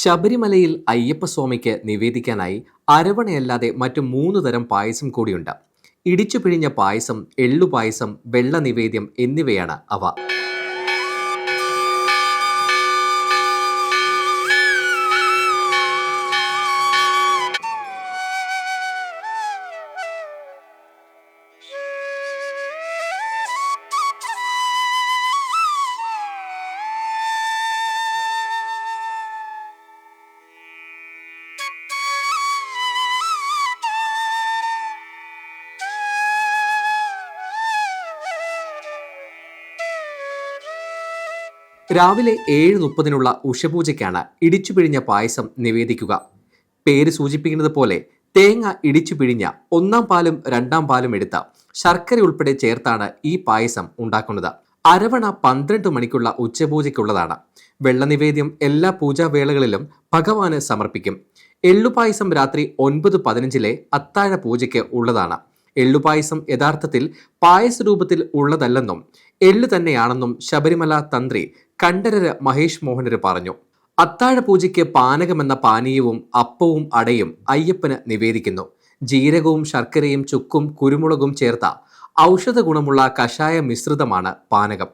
ശബരിമലയിൽ അയ്യപ്പസ്വാമിക്ക് നിവേദിക്കാനായി അരവണയല്ലാതെ മറ്റു മൂന്ന് തരം പായസം കൂടിയുണ്ട്. ഇടിച്ചു പിഴിഞ്ഞ പായസം എള്ളുപായസം വെള്ള നിവേദ്യം എന്നിവയാണ് അവ. രാവിലെ ഏഴ് മുപ്പതിനുള്ള ഉഷപൂജയ്ക്കാണ് ഇടിച്ചു പിഴിഞ്ഞ പായസം നിവേദിക്കുക. പേര് സൂചിപ്പിക്കുന്നത് പോലെ തേങ്ങ ഇടിച്ചു പിഴിഞ്ഞ ഒന്നാം പാലും രണ്ടാം പാലും എടുത്ത ശർക്കര ഉൾപ്പെടെ ചേർത്താണ് ഈ പായസം ഉണ്ടാക്കുന്നത്. അരവണ പന്ത്രണ്ട് മണിക്കുള്ള ഉച്ചപൂജയ്ക്കുള്ളതാണ്. വെള്ളനിവേദ്യം എല്ലാ പൂജാവേളകളിലും ഭഗവാന് സമർപ്പിക്കും. എള്ളുപായസം രാത്രി ഒൻപത് പതിനഞ്ചിലെ അത്താഴ പൂജയ്ക്ക് ഉള്ളതാണ്. എള്ളുപായസം യഥാർത്ഥത്തിൽ പായസ രൂപത്തിൽ ഉള്ളതല്ലെന്നും എള്ളു തന്നെയാണെന്നും ശബരിമല തന്ത്രി കണ്ഠരര് മഹേഷ് മോഹനര് പറഞ്ഞു. അത്താഴ പൂജയ്ക്ക് പാനകമെന്ന പാനീയവും അപ്പവും അടയും അയ്യപ്പന് നിവേദിക്കുന്നു. ജീരകവും ശർക്കരയും ചുക്കും കുരുമുളകും ചേർത്ത ഔഷധ ഗുണമുള്ള കഷായ മിശ്രിതമാണ് പാനകം.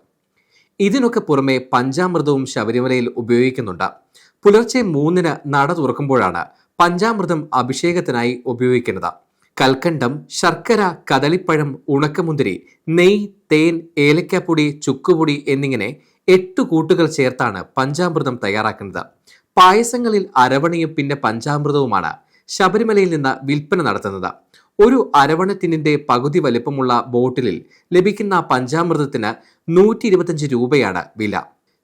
ഇതിനൊക്കെ പുറമെ പഞ്ചാമൃതവും ശബരിമലയിൽ ഉപയോഗിക്കുന്നുണ്ട്. പുലർച്ചെ മൂന്നിന് നട തുറക്കുമ്പോഴാണ് പഞ്ചാമൃതം അഭിഷേകത്തിനായി ഉപയോഗിക്കുന്നത്. കൽക്കണ്ടം ശർക്കര കദളിപ്പഴം ഉണക്കമുന്തിരി നെയ് തേൻ ഏലക്കാപ്പൊടി ചുക്കുപൊടി എന്നിങ്ങനെ എട്ട് കൂട്ടുകൾ ചേർത്താണ് പഞ്ചാമൃതം തയ്യാറാക്കുന്നത്. പായസങ്ങളിൽ അരവണയും പിന്നെ പഞ്ചാമൃതവുമാണ് ശബരിമലയിൽ നിന്ന് വിൽപ്പന നടത്തുന്നത്. ഒരു അരവണത്തിനിന്റെ പകുതി വലിപ്പമുള്ള ബോട്ടിലിൽ ലഭിക്കുന്ന പഞ്ചാമൃതത്തിന് നൂറ്റി ഇരുപത്തിയഞ്ച് രൂപയാണ് വില.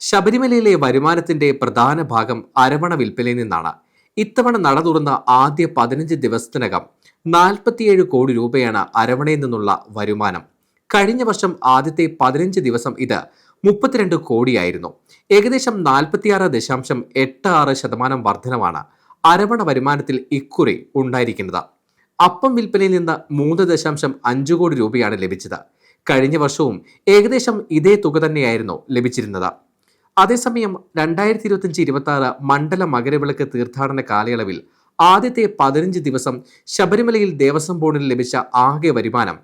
ശബരിമലയിലെ വരുമാനത്തിന്റെ പ്രധാന ഭാഗം അരവണ വിൽപ്പനയിൽ നിന്നാണ്. ഇത്തവണ നട തുറന്ന ആദ്യ പതിനഞ്ച് ദിവസത്തിനകം നാൽപ്പത്തിയേഴ് കോടി രൂപയാണ് അരവണയിൽ നിന്നുള്ള വരുമാനം. കഴിഞ്ഞ വർഷം ആദ്യത്തെ പതിനഞ്ച് ദിവസം ഇത് മുപ്പത്തിരണ്ട് കോടിയായിരുന്നു. ഏകദേശം നാൽപ്പത്തിയാറ് ദശാംശം എട്ട് ആറ് ശതമാനം വർധനമാണ് അരവണ വരുമാനത്തിൽ ഇക്കുറി ഉണ്ടായിരിക്കുന്നത്. അപ്പം വിൽപ്പനയിൽ നിന്ന് മൂന്ന് ദശാംശം അഞ്ച് കോടി രൂപയാണ് ലഭിച്ചത്. കഴിഞ്ഞ വർഷവും ഏകദേശം ഇതേ തുക തന്നെയായിരുന്നു ലഭിച്ചിരുന്നത്. അതേസമയം രണ്ടായിരത്തി ഇരുപത്തിയഞ്ച് ഇരുപത്തി ആറ് മണ്ഡല മകരവിളക്ക് തീർത്ഥാടന കാലയളവിൽ ആദ്യത്തെ പതിനഞ്ച് ദിവസം ശബരിമലയിൽ ദേവസ്വം ബോർഡിന് ലഭിച്ച ആകെ വരുമാനം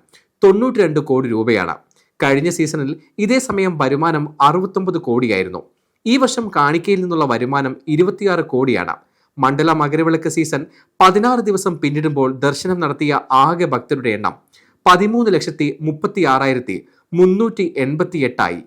തൊണ്ണൂറ്റി കോടി രൂപയാണ്. കഴിഞ്ഞ സീസണിൽ ഇതേ സമയം വരുമാനം അറുപത്തൊമ്പത് കോടിയായിരുന്നു. ഈ വർഷം കാണിക്കയിൽ നിന്നുള്ള വരുമാനം ഇരുപത്തിയാറ് കോടിയാണ്. മണ്ഡല മകരവിളക്ക് സീസൺ പതിനാറ് ദിവസം പിന്നിടുമ്പോൾ ദർശനം നടത്തിയ ആകെ ഭക്തരുടെ എണ്ണം പതിമൂന്ന് ലക്ഷത്തി മുപ്പത്തി ആറായിരത്തി മുന്നൂറ്റി എൺപത്തി എട്ടായി